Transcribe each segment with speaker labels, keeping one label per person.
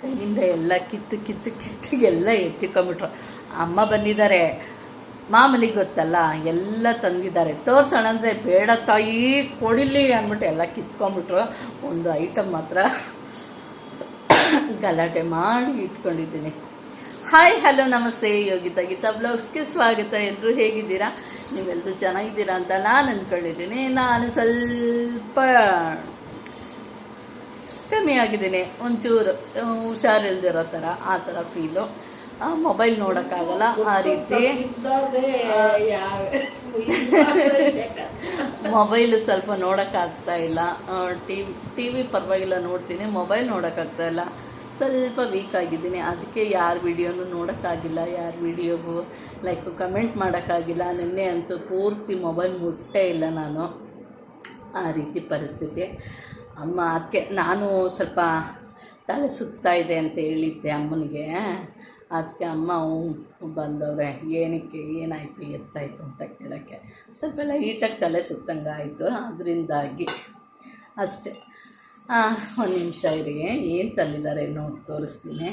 Speaker 1: ಕೈಯಿಂದ ಎಲ್ಲ ಕಿತ್ತು ಕಿತ್ತು ಕಿತ್ತು ಎಲ್ಲ ಎತ್ತಿಕೊಂಬಿಟ್ರು ಅಮ್ಮ ಬಂದಿದ್ದಾರೆ. ಮಾಮೂಲಿಗೆ ಗೊತ್ತಲ್ಲ, ಎಲ್ಲ ತಂದಿದ್ದಾರೆ. ತೋರ್ಸೋಣ ಅಂದರೆ ಬೇಡ ತಾಯಿ, ಕೊಡಿಲಿ ಅಂದ್ಬಿಟ್ಟು ಎಲ್ಲ ಕಿತ್ಕೊಂಡ್ಬಿಟ್ರು. ಒಂದು ಐಟಮ್ ಮಾತ್ರ ಗಲಾಟೆ ಮಾಡಿ ಇಟ್ಕೊಂಡಿದ್ದೀನಿ. ಹಾಯ್ ಹಲೋ ನಮಸ್ತೆ. ಯೋಗಿತಾ, ಗೀತಾ ಬ್ಲಾಗ್ಸ್ಗೆ ಸ್ವಾಗತ. ಎಲ್ಲರೂ ಹೇಗಿದ್ದೀರಾ? ನೀವೆಲ್ಲರೂ ಚೆನ್ನಾಗಿದ್ದೀರಾ ಅಂತ ನಾನು ಅಂದ್ಕೊಂಡಿದ್ದೀನಿ ನಾನು ಸ್ವಲ್ಪ ಕಮ್ಮಿ ಆಗಿದ್ದೀನಿ. ಒಂಚೂರು ಹುಷಾರಿಲ್ದಿರೋ ಥರ ಆ ಥರ ಫೀಲು ಮೊಬೈಲ್ ನೋಡೋಕ್ಕಾಗಲ್ಲ. ಆ ರೀತಿ ಮೊಬೈಲು ಸ್ವಲ್ಪ ನೋಡೋಕ್ಕಾಗ್ತಾ ಇಲ್ಲ. ಟಿ ಟಿ ವಿ ಪರವಾಗಿಲ್ಲ ನೋಡ್ತೀನಿ. ಮೊಬೈಲ್ ನೋಡೋಕ್ಕಾಗ್ತಾ ಇಲ್ಲ. ಸ್ವಲ್ಪ ವೀಕ್ ಆಗಿದ್ದೀನಿ. ಅದಕ್ಕೆ ಯಾರ ವಿಡಿಯೋನು ನೋಡೋಕ್ಕಾಗಿಲ್ಲ. ಯಾರ ವಿಡಿಯೋಗೂ ಲೈಕ್ ಕಮೆಂಟ್ ಮಾಡೋಕ್ಕಾಗಿಲ್ಲ. ನಿನ್ನೆ ಅಂತೂ ಪೂರ್ತಿ ಮೊಬೈಲ್ ಮುಟ್ಟೇ ಇಲ್ಲ ನಾನು. ಆ ರೀತಿ ಪರಿಸ್ಥಿತಿ. ಅಮ್ಮ ಅದಕ್ಕೆ ನಾನು ಸ್ವಲ್ಪ ತಲೆ ಸುತ್ತಾ ಇದೆ ಅಂತ ಹೇಳಿದ್ದೆ ಅಮ್ಮನಿಗೆ. ಅದಕ್ಕೆ ಅಮ್ಮ ಹ್ಞೂ ಬಂದವ್ರೆ ಏನಕ್ಕೆ ಏನಾಯಿತು ಎತ್ತಾಯಿತು ಅಂತ ಕೇಳೋಕ್ಕೆ. ಸ್ವಲ್ಪ ಎಲ್ಲ ಈಟಕ್ಕೆ ತಲೆ ಸುತ್ತಂಗೆ ಆಯಿತು ಅದರಿಂದಾಗಿ ಅಷ್ಟೇ. ಒಂದು ನಿಮಿಷ ಇರಿ ಏನು ತಂದಿದ್ದಾರೆ ನೋಡಿ ತೋರಿಸ್ತೀನಿ.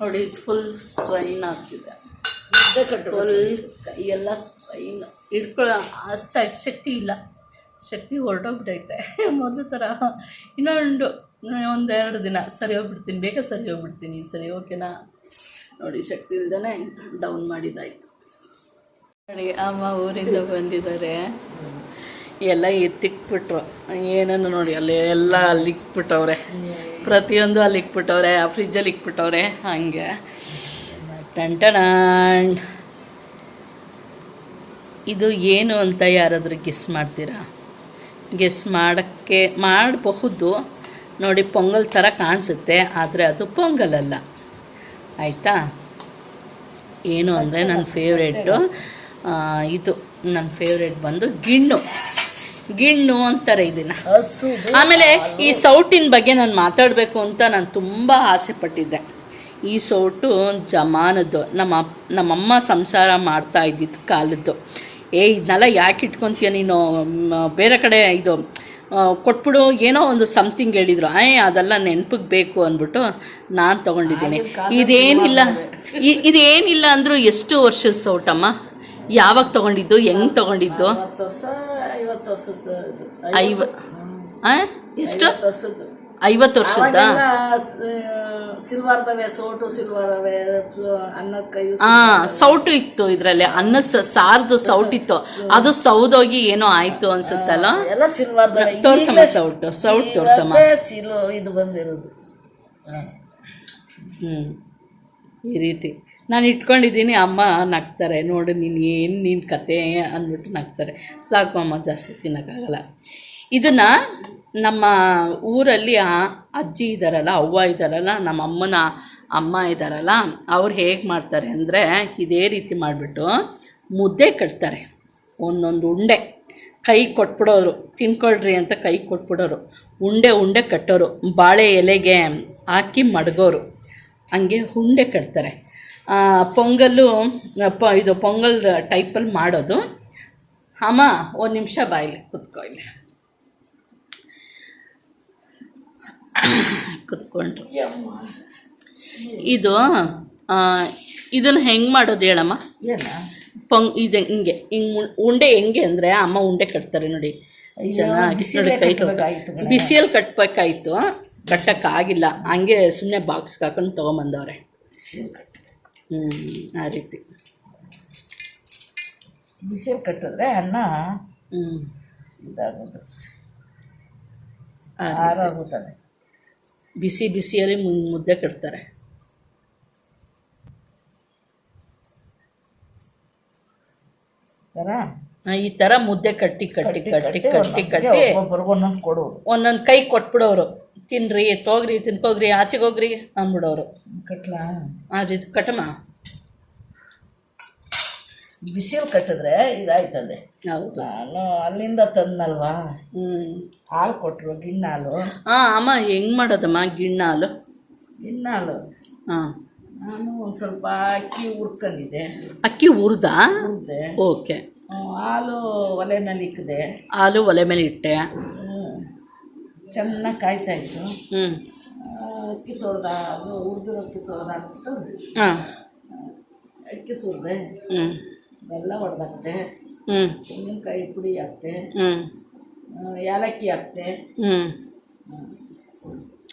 Speaker 1: ನೋಡಿ ಫುಲ್ ಸ್ಟ್ರೈನ್ ಆಗ್ತಿದೆ. ಫುಲ್ ಕೈಯೆಲ್ಲ ಸ್ಟ್ರೈನ್ ಹಿಡ್ಕೊಳ್ಳೋ ಆ ಶಕ್ತಿ ಇಲ್ಲ. ಶಕ್ತಿ ಹೊರಟೋಗ್ಬಿಟ್ಟೈತೆ ಮೊದಲು ಥರ ಇನ್ನೊಂದು ಒಂದೆರಡು ದಿನ ಸರಿ ಹೋಗ್ಬಿಡ್ತೀನಿ, ಬೇಗ ಸರಿ ಹೋಗ್ಬಿಡ್ತೀನಿ ಸರಿ ಓಕೆನಾ? ನೋಡಿ, ಶಕ್ತಿ ಇಲ್ದೇ ಡೌನ್ ಮಾಡಿದ್ದಾಯಿತು ನೋಡಿ, ಅಮ್ಮ ಊರಿಂದ ಬಂದಿದ್ದಾರೆ. ಎಲ್ಲ ಎತ್ತಿಕ್ಬಿಟ್ರು. ಏನನ್ನು ನೋಡಿ, ಅಲ್ಲಿ ಎಲ್ಲ ಅಲ್ಲಿ ಇಕ್ಬಿಟ್ಟವ್ರೆ ಪ್ರತಿಯೊಂದು ಅಲ್ಲಿ ಇಕ್ಬಿಟ್ಟವ್ರೆ ಆ ಫ್ರಿಜ್ಜಲ್ಲಿ ಇಕ್ಬಿಟ್ಟವ್ರೆ, ಹಂಗೆ. ಟಣ ಇದು ಏನು ಅಂತ ಯಾರಾದರೂ ಗಿಸ್ ಮಾಡ್ತೀರಾ? ಗೆಸ್ ಮಾಡೋಕ್ಕೆ ಮಾಡಬಹುದು. ನೋಡಿ ಪೊಂಗಲ್ ಥರ ಕಾಣಿಸುತ್ತೆ ಆದರೆ ಅದು ಪೊಂಗಲ್ ಅಲ್ಲ ಆಯಿತಾ? ಏನು ಅಂದರೆ ನನ್ನ ಫೇವ್ರೇಟು ಇದು ನನ್ನ ಫೇವ್ರೇಟ್ ಬಂದು ಗಿಣ್ಣು. ಗಿಣ್ಣು ಅಂತಾರೆ ಇದನ್ನು ಆಮೇಲೆ ಈ ಸೌಟಿನ ಬಗ್ಗೆ ನಾನು ಮಾತಾಡಬೇಕು ಅಂತ ನಾನು ತುಂಬ ಆಸೆ ಪಟ್ಟಿದ್ದೆ. ಈ ಸೌಟು ಜಮಾನದ್ದು ನಮ್ಮ ನಮ್ಮಮ್ಮ ಸಂಸಾರ ಮಾಡ್ತಾ ಇದ್ದಿದ್ದ ಕಾಲದ್ದು. ಏ ಇದನ್ನೆಲ್ಲ ಯಾಕೆ ಇಟ್ಕೊತೀಯ ನೀನು? ಬೇರೆ ಕಡೆ ಇದು ಕೊಟ್ಬಿಡು ಏನೋ ಒಂದು ಸಮಥಿಂಗ್ ಹೇಳಿದ್ರು. ಆಯ್ ಅದೆಲ್ಲ ನೆನಪಿಗೆ ಬೇಕು ಅಂದ್ಬಿಟ್ಟು ನಾನು ತೊಗೊಂಡಿದ್ದೀನಿ. ಇದೇನಿಲ್ಲ. ಇದೇನಿಲ್ಲ ಅಂದರೂ ಎಷ್ಟು ವರ್ಷದ ಸೌಟಮ್ಮ? ಯಾವಾಗ ತೊಗೊಂಡಿದ್ದು ಹೆಂಗೆ ತೊಗೊಂಡಿದ್ದು. ಐವ ಆ? ಎಷ್ಟು?
Speaker 2: ಐವತ್ತು ವರ್ಷ
Speaker 1: ಐವತ್ತು ವರ್ಷದ
Speaker 2: ಸಿಲ್ವರ್ದವೆ ಸೌಟು ಸಿಲ್ವರವೆ ಅನ್ನದ ಕೈ
Speaker 1: ಆ ಸೌಟು ಇತ್ತು ಇದರಲ್ಲಿ. ಅನ್ನ ಸಾರ್ದು ಸೌಟ್ ಇತ್ತು. ಅದು ಸೌದೋಗಿ ಏನೋ ಆಯ್ತು ಅನ್ಸುತ್ತಲ್ಲ?
Speaker 2: ಎಲ್ಲ
Speaker 1: ತೋರ್ಸಮ್ಮ ಸೌಟು ಸೌಟ್ ತೋರ್ಸಮ್ಮ.
Speaker 2: ಸಿಲು ಇದು ಬಂದಿರೋದು.
Speaker 1: ಹ್ಞೂ ಈ ರೀತಿ. ನಾನು ಇಟ್ಕೊಂಡಿದ್ದೀನಿ ಅಮ್ಮ ನಗ್ತಾರೆ. ನೋಡು ನೀನು ಏನು ನೀನು ಕತೆ ಅಂದ್ಬಿಟ್ಟು ನಗ್ತಾರೆ. ಸಾಕು ಅಮ್ಮ ಜಾಸ್ತಿ ತಿನ್ನೋಕ್ಕಾಗಲ್ಲ. ಇದನ್ನು ನಮ್ಮ ಊರಲ್ಲಿ ಅಜ್ಜಿ ಇದ್ದಾರಲ್ಲ ಅವ್ವ ಇದ್ದಾರಲ್ಲ ನಮ್ಮ ಅಮ್ಮನ ಅಮ್ಮ ಇದ್ದಾರಲ್ಲ ಅವ್ರು ಹೇಗೆ ಮಾಡ್ತಾರೆ ಅಂದರೆ ಇದೇ ರೀತಿ ಮಾಡಿಬಿಟ್ಟು ಮುದ್ದೆ ಕಟ್ತಾರೆ. ಒಂದೊಂದು ಉಂಡೆ. ಕೈ ಕೊಟ್ಬಿಡೋರು, ತಿನ್ಕೊಳ್ರಿ ಅಂತ ಕೈ ಕೊಟ್ಬಿಡೋರು. ಉಂಡೆ ಉಂಡೆ ಕಟ್ಟೋರು, ಬಾಳೆ ಎಲೆಗೆ ಹಾಕಿ ಮಡಗೋರು. ಹಂಗೆ ಉಂಡೆ ಕಟ್ತಾರೆ. ಪೊಂಗಲ್ಲು, ಪ, ಇದು ಪೊಂಗಲ್ ಟೈಪಲ್ಲಿ ಮಾಡೋದು. ಅಮ್ಮ, ಒಂದು ನಿಮಿಷ ಬಾಯಿಲಿ ಕುತ್ಕೊ ಕುತ್ಕೊಂಡ್ರು. ಇದು ಇದನ್ನು ಹೆಂಗೆ ಮಾಡೋದು ಹೇಳಮ್ಮ? ಪಂಗ್ ಇದು ಹಿಂಗೆ ಹಿಂಗೆ ಉಂಡೆ ಹೆಂಗೆ ಅಂದರೆ ಅಮ್ಮ ಉಂಡೆ ಕಟ್ತಾರೆ ನೋಡಿ. ಚೆನ್ನಾಗಿ ನೋಡಿ. ಬಿಸಿಯಲ್ಲಿ ಕಟ್ಬೇಕಾಯ್ತು ಕಟ್ಟಕ್ಕಾಗಿಲ್ಲ. ಹಂಗೆ ಸುಮ್ಮನೆ ಬಾಕ್ಸ್ಗೆ ಹಾಕೊಂಡು ತೊಗೊಂಬಂದವ್ರೆ. ಹ್ಞೂ ಆ ರೀತಿ.
Speaker 2: ಬಿಸಿಲು ಕಟ್ಟಿದ್ರೆ ಅನ್ನ
Speaker 1: ಹ್ಞೂ
Speaker 2: ಇದಾಗೋದು. ಆರಾಗುತ್ತದೆ
Speaker 1: ಬಿಸಿ ಬಿಸಿಯಲ್ಲಿ ಮುದ್ದೆ ಕಟ್ತಾರೆ. ಈ ಥರ ಮುದ್ದೆ ಕಟ್ಟಿ ಕಟ್ಟಿ ಕಟ್ಟಿ ಕಟ್ಟಿ ಕಟ್ಟಿ
Speaker 2: ಒಂದೊಂದು ಕೊಡೋದು
Speaker 1: ಒಂದೊಂದು ಕೈ ಕೊಟ್ಬಿಡೋರು. ತಿನ್ರಿ ತೋಗ್ರಿ ತಿನ್ಕೋಗ್ರಿ ಆಚೆಗೋಗ್ರಿ ಅಂದ್ಬಿಡೋರು.
Speaker 2: ಕಟ್ಲಾ?
Speaker 1: ಆ ರೀತಿ ಕಟ್ಟಮ್ಮ.
Speaker 2: ಬಿಸಿಲು ಕಟ್ಟಿದ್ರೆ ಇದಾಯ್ತದೆ
Speaker 1: ಹೌದು.
Speaker 2: ನಾನು ಅಲ್ಲಿಂದ ತಂದಲ್ವಾ
Speaker 1: ಹ್ಞೂ
Speaker 2: ಹಾಲು ಕೊಟ್ಟರು ಗಿಣ್ಣಾಲು?
Speaker 1: ಹಾಂ ಅಮ್ಮ ಹೆಂಗೆ ಮಾಡೋದಮ್ಮ ಗಿಣ್ಣಾಲು?
Speaker 2: ಗಿಣ್ಣಾಲು?
Speaker 1: ಹಾಂ.
Speaker 2: ನಾನು ಒಂದು ಸ್ವಲ್ಪ ಅಕ್ಕಿ ಹುರ್ಕೊಂಡಿದ್ದೆ.
Speaker 1: ಅಕ್ಕಿ ಹುರ್ದಾ?
Speaker 2: ಹುರಿದೆ.
Speaker 1: ಓಕೆ.
Speaker 2: ಹಾಲು ಒಲೆ ಮೇಲೆ ಇಕ್ಕಿದೆ
Speaker 1: ಹಾಲು ಒಲೆ ಮೇಲೆ ಇಟ್ಟೆ?
Speaker 2: ಚೆನ್ನಾಗಿ ಕಾಯ್ತಾ ಇತ್ತು.
Speaker 1: ಹ್ಞೂ
Speaker 2: ಅಕ್ಕಿ ತೊಳ್ದ ಅದು ಹುರಿದಿರೋ ಅಕ್ಕಿ ತೊಳ್ದು
Speaker 1: ಹಾಂ.
Speaker 2: ಅಕ್ಕಿ ಸುರಿದೆ.
Speaker 1: ಹ್ಞೂ
Speaker 2: ಬೆಲ್ಲ ಹೊಡೆದಾಕ್ತೆ
Speaker 1: ಹ್ಞೂ
Speaker 2: ತೆಂಗಿನಕಾಯಿ ಪುಡಿ ಹಾಕ್ತೆ.
Speaker 1: ಹ್ಞೂ
Speaker 2: ಏಲಕ್ಕಿ ಹಾಕ್ತೆ.
Speaker 1: ಹ್ಞೂ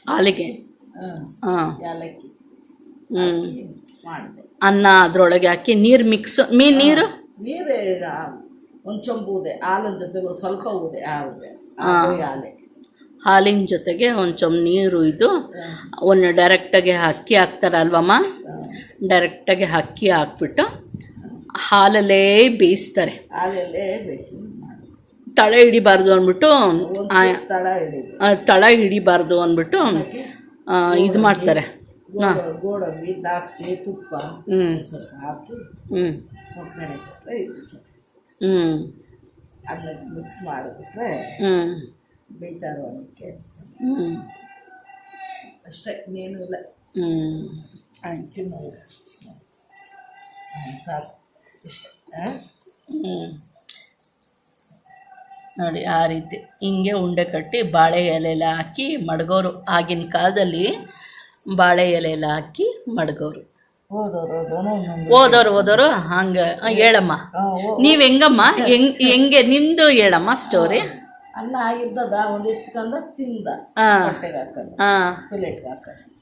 Speaker 1: ಹಾಲಿಗೆ
Speaker 2: ಹಾಂ ಏಲಕ್ಕಿ
Speaker 1: ಹ್ಞೂ
Speaker 2: ಮಾಡಿದೆ.
Speaker 1: ಅನ್ನ ಅದರೊಳಗೆ ಹಾಕಿ ನೀರು ಮಿಕ್ಸ್ ಮೀ ನೀರು?
Speaker 2: ನೀರೇ ಒಂದು ಚೊಂಬು ಊದೆ ಹಾಲಿನ ಜೊತೆ ಸ್ವಲ್ಪ ಊದೆ ಹಾಲಿಗೆ ಹಾಲೆ.
Speaker 1: ಹಾಲಿನ ಜೊತೆಗೆ ಒಂದು ಚೊಂಬು ನೀರು ಇದು. ಒಂದು ಡೈರೆಕ್ಟಾಗಿ ಅಕ್ಕಿ ಹಾಕ್ತಾರಲ್ವಮ್ಮ? ಡೈರೆಕ್ಟಾಗಿ ಅಕ್ಕಿ ಹಾಕ್ಬಿಟ್ಟು ಹಾಲಲ್ಲೇ ಬೇಯಿಸ್ತಾರೆ.
Speaker 2: ಹಾಲಲ್ಲೇ ಬೇಯಿಸಿ
Speaker 1: ತಳ ಹಿಡಿಬಾರ್ದು ಅಂದ್ಬಿಟ್ಟು
Speaker 2: ಒಂದು ತಡ ಹಿಡಿದು
Speaker 1: ಆ, ತಳ ಹಿಡಿಬಾರ್ದು ಅಂದ್ಬಿಟ್ಟು ಇದು ಮಾಡ್ತಾರೆ. ಹಾಂ.
Speaker 2: ಗೋಡ ಗೋಡಂಬಿ ದ್ರಾಕ್ಷಿ ತುಪ್ಪ
Speaker 1: ಹ್ಞೂ
Speaker 2: ಹಾಕಿ
Speaker 1: ಹ್ಞೂ ಹ್ಞೂ
Speaker 2: ಅದನ್ನ ಮಿಕ್ಸ್ ಮಾಡಿಬಿಟ್ರೆ
Speaker 1: ಹ್ಞೂ
Speaker 2: ಬೇಯ್ತಾರೋ ಅದಕ್ಕೆ
Speaker 1: ಹ್ಞೂ
Speaker 2: ಅಷ್ಟೇ ಇನ್ನೇನು ಇಲ್ಲ.
Speaker 1: ಹ್ಞೂ
Speaker 2: ಆಯ್ತು ಸಾಕು.
Speaker 1: ನೋಡಿ ಆ ರೀತಿ. ಹಿಂಗೆ ಉಂಡೆ ಕಟ್ಟಿ ಬಾಳೆ ಎಲೆಲ್ಲ ಹಾಕಿ ಮಡಗೋರು. ಆಗಿನ ಕಾಲದಲ್ಲಿ ಬಾಳೆ ಎಲೆಲ್ಲ ಹಾಕಿ ಮಡಗೋರು.
Speaker 2: ಓದೋರು
Speaker 1: ಓದೋರು ಹಂಗೆ ಹೇಳಮ್ಮ. ನೀವು ಹೆಂಗಮ್ಮ? ಹೆಂಗ್ ಹೆಂಗೆ ನಿಮ್ಮದು ಹೇಳಮ್ಮ ಸ್ಟೋರಿ
Speaker 2: ಅನ್ನ ಆಗಿದ್ದದ ಒಂದು ಎತ್ಕೊಂಡ ತಿಂದ.
Speaker 1: ಹಾಂ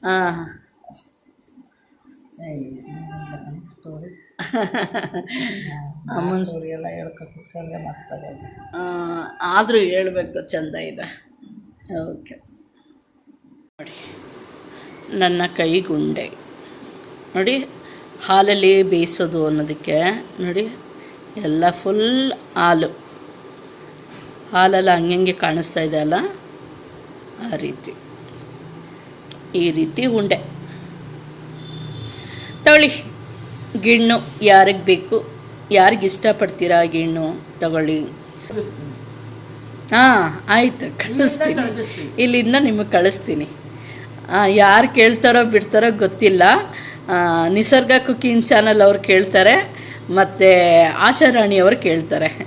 Speaker 1: ಹಾಂ
Speaker 2: ಸ್ಟೋರಿ
Speaker 1: ಅಮ್ಮನ
Speaker 2: ಎಲ್ಲ ಹೇಳ್ಕೊಂಡು ಮಸ್ತಾಗದು
Speaker 1: ಆದರೂ ಹೇಳಬೇಕು ಚಂದ ಇದೆ. ಓಕೆ. ನೋಡಿ ನನ್ನ ಕೈ ಗುಂಡೆ. ನೋಡಿ ಹಾಲಲ್ಲಿ ಬೇಯಿಸೋದು ಅನ್ನೋದಕ್ಕೆ ನೋಡಿ ಎಲ್ಲ ಫುಲ್ ಹಾಲು. ಹಾಲೆಲ್ಲ ಹಂಗೆ ಕಾಣಿಸ್ತಾ ಇದೆ ಅಲ್ಲ? ಆ ರೀತಿ. ಈ ರೀತಿ ಉಂಡೆ. ತಗೊಳ್ಳಿ. ಗಿಣ್ಣು ಯಾರಿಗೆ ಬೇಕು? ಯಾರಿಗೆ ಇಷ್ಟಪಡ್ತೀರಾ ಗಿಣ್ಣು? ತಗೊಳ್ಳಿ. ಹಾಂ, ಆಯಿತು, ಕಳಿಸ್ತೀನಿ. ಇಲ್ಲಿಂದ ನಿಮಗೆ ಕಳಿಸ್ತೀನಿ. ಯಾರು ಕೇಳ್ತಾರೋ ಬಿಡ್ತಾರೋ ಗೊತ್ತಿಲ್ಲ. ನಿಸರ್ಗ ಕುಕಿಂಗ್ ಚಾನಲ್ ಅವ್ರು ಕೇಳ್ತಾರೆ. ಮತ್ತು ಆಶಾರಾಣಿಯವರು ಕೇಳ್ತಾರೆ.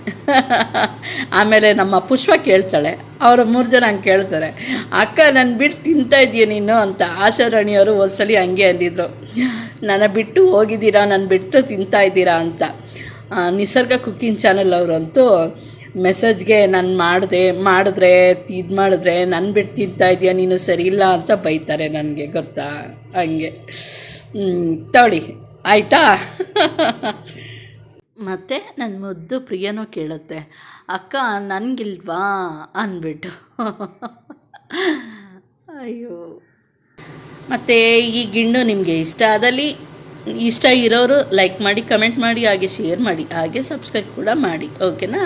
Speaker 1: ಆಮೇಲೆ ನಮ್ಮ ಪುಷ್ಪ ಕೇಳ್ತಾಳೆ. ಅವರು ಮೂರು ಜನ ಹಂಗೆ ಕೇಳ್ತಾರೆ. ಅಕ್ಕ, ನಾನು ಬಿಟ್ಟು ತಿಂತಾ ಇದೆಯಾ ನೀನು? ಅಂತ ಆಶಾರಾಣಿಯವರು ಒಂದ್ಸಲಿ ಹಂಗೆ ಅಂದಿದ್ರು. ನನ್ನ ಬಿಟ್ಟು ಹೋಗಿದ್ದೀರಾ? ನಾನು ಬಿಟ್ಟು ತಿಂತಾ ಇದ್ದೀರಾ? ಅಂತ. ನಿಸರ್ಗ ಕುಕ್ಕಿಂಗ್ ಚಾನಲ್ ಅವರಂತೂ ಮೆಸೇಜ್ಗೆ ನಾನು ಮಾಡಿದೆ, ಮಾಡಿದ್ರೆ, ಇದು ಮಾಡಿದ್ರೆ ನನ್ನ ಬಿಟ್ಟು ತಿಂತಾ ಇದೆಯಾ? ನೀನು ಸರಿ ಇಲ್ಲ? ಅಂತ ಬೈತಾರೆ ನನಗೆ, ಗೊತ್ತಾ? ಹಂಗೆ. ತಗೊಳ್ಳಿ ಆಯಿತಾ? ಮತ್ತು ನನ್ನ ಮುದ್ದು ಪ್ರಿಯನೂ ಕೇಳುತ್ತೆ, ಅಕ್ಕ, ನನಗಿಲ್ವಾ? ಅಂದ್ಬಿಟ್ಟು. ಅಯ್ಯೋ. ಮತ್ತು ಈ ಗಿಣ್ಣು ನಿಮಗೆ ಇಷ್ಟ ಆದಲ್ಲಿ, ಇಷ್ಟ ಇರೋರು ಲೈಕ್ ಮಾಡಿ ಕಮೆಂಟ್ ಮಾಡಿ, ಹಾಗೆ ಶೇರ್ ಮಾಡಿ, ಹಾಗೆ ಸಬ್ಸ್ಕ್ರೈಬ್ ಕೂಡ ಮಾಡಿ ಓಕೆನಾ